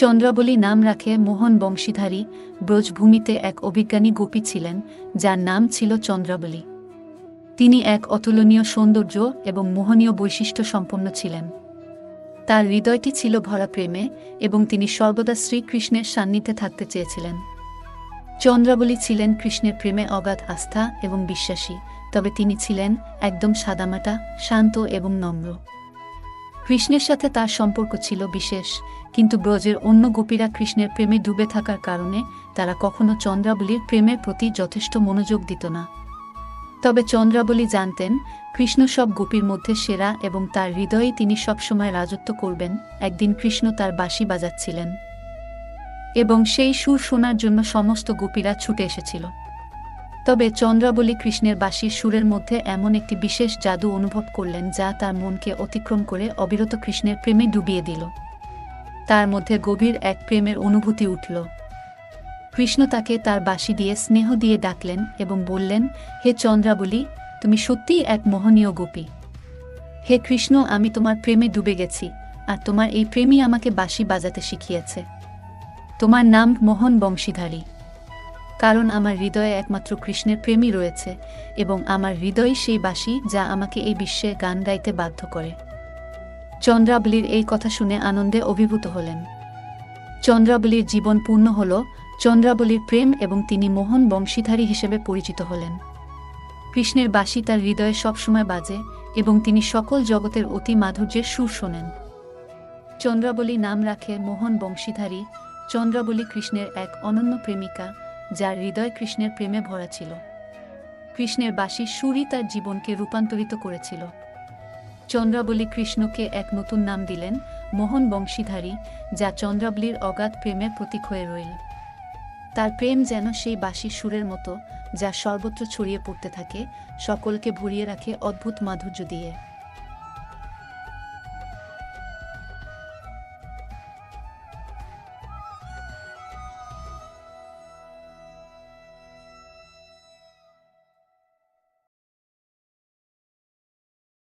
চন্দ্রাবলী নাম রাখে মোহন বংশীধারী, ব্রজভূমিতে এক অভিজ্ঞানী গোপী ছিলেন, যার নাম ছিল চন্দ্রাবলী তিনি এক অতুলনীয় সৌন্দর্য এবং মোহনীয় বৈশিষ্ট্য সম্পন্ন ছিলেন। তার হৃদয়টি ছিল ভরা প্রেমে এবং তিনি সর্বদা শ্রীকৃষ্ণের সান্নিধ্যে থাকতে চেয়েছিলেন। চন্দ্রাবলী ছিলেন কৃষ্ণের প্রেমে অগাধ আস্থা এবং বিশ্বাসী, তবে তিনি ছিলেন একদম সাদামাটা, শান্ত এবং নম্র। কৃষ্ণের সাথে তার সম্পর্ক ছিল বিশেষ, কিন্তু ব্রজের অন্য গোপীরা কৃষ্ণের প্রেমে ডুবে থাকার কারণে তারা কখনো চন্দ্রাবলীর প্রেমের প্রতি যথেষ্ট মনোযোগ দিত না। তবে চন্দ্রাবলী জানতেন, কৃষ্ণ সব গোপীর মধ্যে সেরা এবং তার হৃদয়ে তিনি সবসময় রাজত্ব করবেন, একদিন কৃষ্ণ তার বাঁশি বাজাচ্ছিলেন। এবং সেই সুর শোনার জন্য সমস্ত গোপীরা ছুটে এসেছিল। তবে চন্দ্রাবলী কৃষ্ণের বাঁশির সুরের মধ্যে এমন একটি বিশেষ জাদু অনুভব করলেন যা তার মনকে অতিক্রম করে অবিরত কৃষ্ণের প্রেমে ডুবিয়ে দিল। তার মধ্যে গভীর এক প্রেমের অনুভূতি উঠল। কৃষ্ণ তাকে তার বাঁশি দিয়ে স্নেহ দিয়ে ডাকলেন এবং বললেন, হে চন্দ্রাবলী, তুমি সত্যিই এক মোহনীয় গোপী। হে কৃষ্ণ, আমি তোমার প্রেমে ডুবে গেছি আর তোমার এই প্রেমই আমাকে বাঁশি বাজাতে শিখিয়েছে। তোমার নাম মোহন বংশীধারী। কারণ আমার হৃদয়ে একমাত্র কৃষ্ণের প্রেমই রয়েছে এবং আমার হৃদয় সেই বাঁশি যা আমাকে এই বিশ্বে গান গাইতে বাধ্য করে। চন্দ্রাবলীর এই কথা শুনে আনন্দে অভিভূত হলেন। চন্দ্রাবলীর জীবন পূর্ণ হল, চন্দ্রাবলীর প্রেম এবং তিনি মোহন বংশীধারী হিসেবে পরিচিত হলেন। কৃষ্ণের বাঁশি তার হৃদয়ে সবসময় বাজে এবং তিনি সকল জগতের অতি মাধুর্যের সুর শোনেন। চন্দ্রাবলী নাম রাখে মোহন বংশীধারী। চন্দ্রাবলী কৃষ্ণের এক অনন্য প্রেমিকা যার হৃদয় কৃষ্ণের প্রেমে ভরা ছিল। কৃষ্ণের বাঁশির সুরই তার জীবনকে রূপান্তরিত করেছিল। চন্দ্রাবলী কৃষ্ণকে এক নতুন নাম দিলেন মোহন বংশীধারী, যা চন্দ্রাবলীর অগাধ প্রেমের প্রতীক হয়ে রইল। তার প্রেম যেন সেই বাঁশির সুরের মতো, যা সর্বত্র ছড়িয়ে পড়তে থাকে, সকলকে ভরিয়ে রাখে অদ্ভুত মাধুর্য দিয়ে।